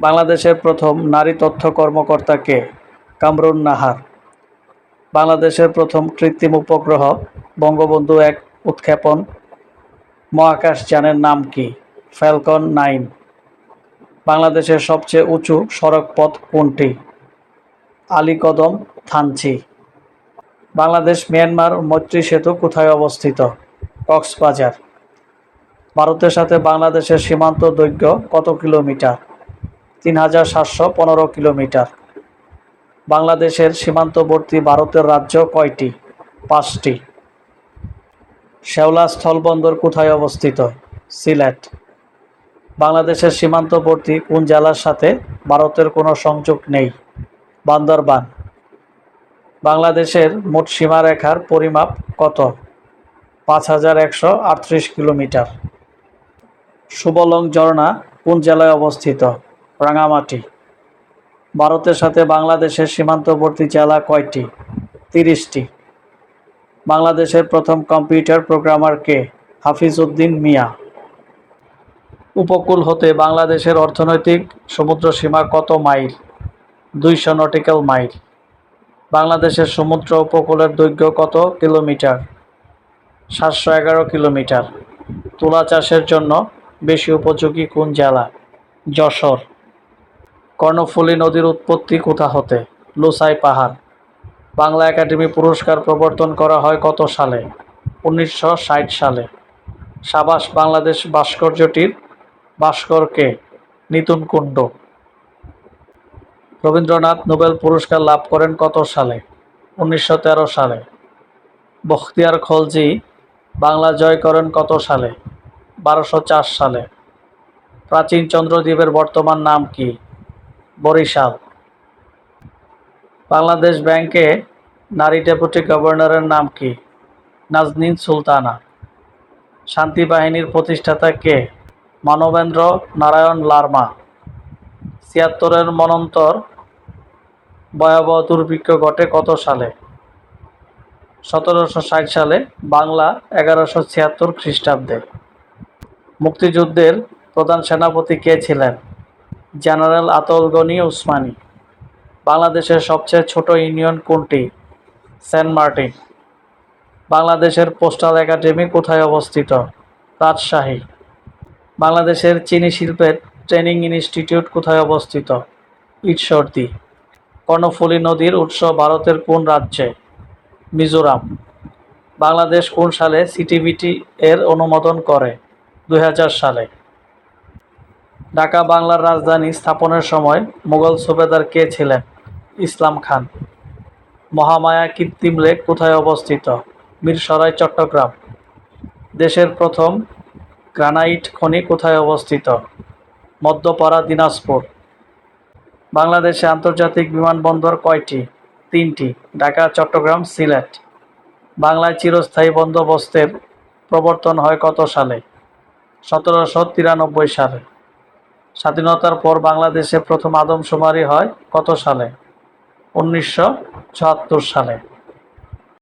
বাংলাদেশের প্রথম নারী তথ্য কর্মকর্তা কে? কামরুন নাহার। বাংলাদেশের প্রথম কৃত্রিম উপগ্রহ বঙ্গবন্ধু এক উৎক্ষেপণ। মহাকাশযানের নাম কি? Falcon nine. বাংলাদেশের সবচেয়ে উঁচু সড়কপথ কোনটি? আলীকদম, থানচি। বাংলাদেশ, মিয়ানমার, মৈত্রী সেতু কোথায় অবস্থিত? কক্সবাজার। ভারতের সাথে বাংলাদেশের সীমান্ত দৈর্ঘ্য কত কিলোমিটার? তিন হাজার সাতশো পনেরো কিলোমিটার। বাংলাদেশের সীমান্তবর্তী ভারতের রাজ্য কয়টি? পাঁচটি। শেওলা স্থলবন্দর কোথায় অবস্থিত? সিলেট। বাংলাদেশের সীমান্তবর্তী কোন জেলার সাথে ভারতের কোনো সংযোগ নেই? বান্দরবান। বাংলাদেশের মোট সীমারেখার পরিমাপ কত? পাঁচ হাজার একশো আটত্রিশ কিলোমিটার। সুবলং ঝর্ণা কোন জেলায় অবস্থিত? রাঙামাটি। ভারতের সাথে বাংলাদেশের সীমান্তবর্তী জেলা কয়টি? তিরিশটি। বাংলাদেশের প্রথম কম্পিউটার প্রোগ্রামার কে? হাফিজ উদ্দিন মিয়া। উপকূল হতে বাংলাদেশের অর্থনৈতিক সমুদ্র সীমা কত মাইল? দুইশো নটিক্যাল মাইল। বাংলাদেশের সমুদ্র উপকূলের দৈর্ঘ্য কত কিলোমিটার? সাতশো এগারো কিলোমিটার। তুলা চাষের জন্য বেশি উপযোগী কোন জেলা? যশোর। কর্ণফুলী নদীর উৎপত্তি কোথা হতে? লুসাই পাহাড়। বাংলা একাডেমি পুরস্কার প্রবর্তন করা হয় কত সালে? উনিশশো ষাট সালে। সাবাস বাংলাদেশ ভাস্কর্যটির ভাস্করকে নিতুন কুণ্ড। রবীন্দ্রনাথ নোবেল পুরস্কার লাভ করেন কত সালে? উনিশশো তেরো সালে। বখতিয়ার খলজি বাংলা জয় করেন কত সালে? বারোশো সালে। প্রাচীন চন্দ্রদ্বীপের বর্তমান নাম কি? বরিশাল। বাংলাদেশ ব্যাংকে নারী ডেপুটি গভর্নরের নাম কি? নাজনীন সুলতানা। শান্তি বাহিনীর প্রতিষ্ঠাতা কে? মানবেন্দ্র নারায়ণ লার্মা। ছিয়াত্তরের মনন্তর ভয়াবহ দুর্ভিক্ষ ঘটে কত সালে? সতেরোশো ষাট সালে বাংলা এগারোশো ছিয়াত্তর খ্রিস্টাব্দে। মুক্তিযুদ্ধের প্রধান সেনাপতি কে ছিলেন? জেনারেল আতল গনি উসমানী। বাংলাদেশের সবচেয়ে ছোট ইউনিয়ন কোনটি? Saint Martin. বাংলাদেশের পোস্টাল একাডেমি কোথায় অবস্থিত? রাজশাহী। বাংলাদেশের চিনি শিল্পের ট্রেনিং ইনস্টিটিউট কোথায় অবস্থিত? ঈশ্বরদী। কর্ণফুলী নদীর উৎস ভারতের কোন রাজ্যে? মিজোরাম। বাংলাদেশ কোন সালে সিটিভিটি এর অনুমোদন করে? দুই সালে। ঢাকা বাংলার রাজধানী স্থাপনের সময় মুঘল সুবেদার কে ছিলেন? ইসলাম খান। মহামায়া কৃত্রিম লেক কোথায় অবস্থিত? মিরসরাই, চট্টগ্রাম। দেশের প্রথম গ্রানাইট খনি কোথায় অবস্থিত? মধ্যপাড়া, দিনাজপুর। বাংলাদেশে আন্তর্জাতিক বিমানবন্দর কয়টি? তিনটি। ঢাকা, চট্টগ্রাম, সিলেট। বাংলায় চিরস্থায়ী বন্দোবস্তের প্রবর্তন হয় কত সালে? সতেরোশো তিরানব্বই সালে। স্বাধীনতার পর বাংলাদেশে প্রথম আদমশুমারি হয় কত সালে? উনিশশো সালে।